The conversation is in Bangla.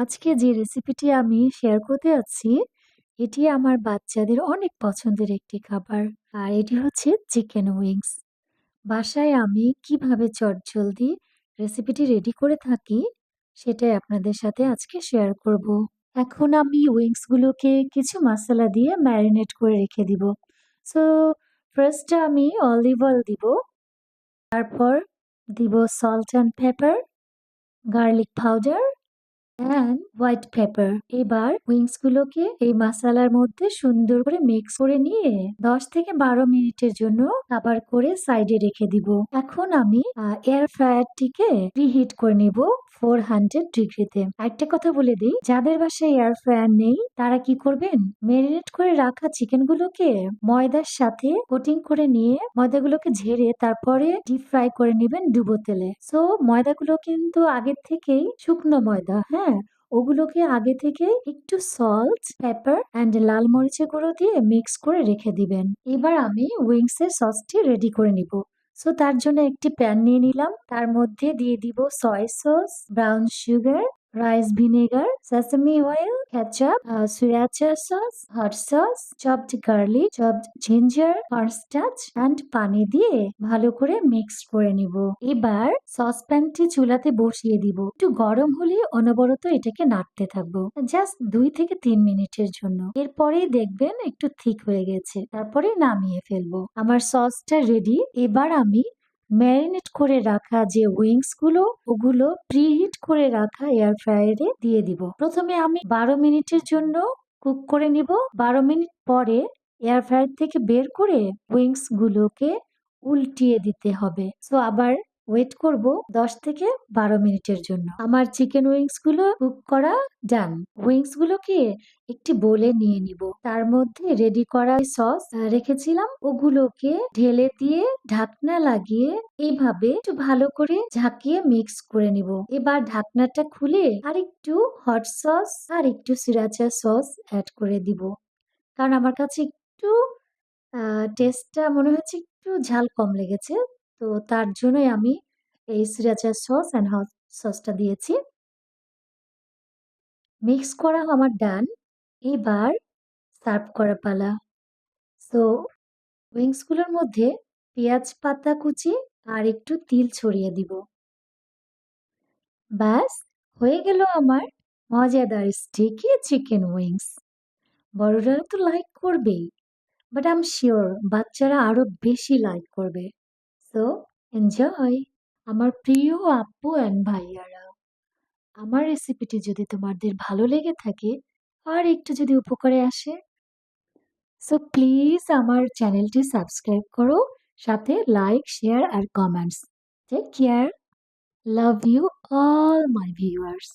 আজকে যে রেসিপিটি আমি শেয়ার করতে যাচ্ছি, এটি আমার বাচ্চাদের অনেক পছন্দের একটি খাবার। আর এটি হচ্ছে চিকেন উইংস। বাসায় আমি কীভাবে চটজলদি রেসিপিটি রেডি করে থাকি, সেটাই আপনাদের সাথে আজকে শেয়ার করব। এখন আমি উইংসগুলোকে কিছু মশলা দিয়ে ম্যারিনেট করে রেখে দিব। সো ফার্স্টে আমি অলিভ অয়েল দিব। তারপর দিব salt and pepper, garlic powder and white pepper এবার উইংস গুলোকে এই মশলার মধ্যে সুন্দর করে মিক্স করে নিয়ে দশ থেকে বারো মিনিটের জন্য আবার করে সাইডে রেখে দিব। এখন আমি এয়ার ফ্রায়ারটিকে রিহিট করে নিব। ফোর হান্ড্রেড ডিগ্রিতে। একটা কথা বলে দিই, যাদের বাসায় এয়ার ফ্রায়ার নেই, তারা কি করবেন? ম্যারিনেট করে রাখা চিকেন গুলোকে ময়দার সাথে কোটিং করে নিয়ে ময়দাগুলোকে ঝেড়ে তারপরে ডিপ ফ্রাই করে নেবেন ডুবো তেলে। সো ময়দাগুলো কিন্তু আগের থেকেই শুকনো ময়দা হ্যাঁ? ওগুলোকে আগে থেকে একটু সল্ট পেপার অ্যান্ড লাল মরিচের গুঁড়ো দিয়ে মিক্স করে রেখে দিবেন। এবার আমি উইংস এর সসটি রেডি করে নিব। সো তার জন্য একটি প্যান নিয়ে নিলাম। তার মধ্যে দিয়ে দিব soy sauce brown sugar rice vinegar sesame oil ketchup sriracha sauce hot sauce chopped garlic chopped ginger cornstarch and পানি দিয়ে ভালো করে মিক্স করে নিব। এবার সসপ্যানটি চুলাতে বসিয়ে দিব। একটু গরম হলে অনবরত এটাকে নাড়তে থাকব। জাস্ট দুই থেকে তিন মিনিটের জন্য। এরপরেই দেখবেন একটু ঠিক হয়ে গেছে। তারপরে নামিয়ে ফেলব। আমার সসটা রেডি এবার আমি ম্যারিনেট করে রাখা যে উইংসগুলো, ওগুলো প্রিহিট করে রাখা এয়ার ফ্রায়ারে দিয়ে দিব। প্রথমে আমি বারো মিনিটের জন্য কুক করে নিব। বারো মিনিট পরে এয়ার ফ্রায়ার থেকে বের করে উইংস গুলোকে উল্টিয়ে দিতে হবে। সো আবার ওয়েট করব দশ থেকে বারো মিনিটের জন্য। আমার চিকেন উইংসগুলো কুক করা ডান উইংস গুলোকে একটি বলে নিয়ে নিব। তার মধ্যে রেডি করা সস রেখেছিলাম। ওগুলোকে ঢেলে দিয়ে ঢাকনা লাগিয়ে এইভাবে একটু ভালো করে ঝাঁকিয়ে মিক্স করে নিব। এবার ঢাকনাটা খুলে আর একটু হট সস আর একটু সিরাচা সস অ্যাড করে দিব। কারণ আমার কাছে একটু টেস্টটা মনে হচ্ছে একটু ঝাল কম লেগেছে। তো তার জন্যই আমি এই সিরাচার সস অ্যান্ড হট সসটা দিয়েছি। মিক্স করা আমার ডান, এবার সার্ভ করা পালা। সো উইংসগুলোর মধ্যে পেঁয়াজ পাতা কুচি আর একটু তিল ছড়িয়ে দিব। ব্যাস, হয়ে গেল আমার মজাদার স্টিকি চিকেন উইংস বড়রা তো লাইক করবেই বাট আই এম শিওর বাচ্চারা আরও বেশি লাইক করবে। সো এনজয় আমার প্রিয় আপু অ্যান্ড ভাইয়ারা, আমার রেসিপিটি যদি তোমাদের ভালো লেগে থাকে আর একটু যদি উপকারে আসে সো প্লিজ আমার চ্যানেলটি সাবস্ক্রাইব করো, সাথে like share R comments take care love you all my viewers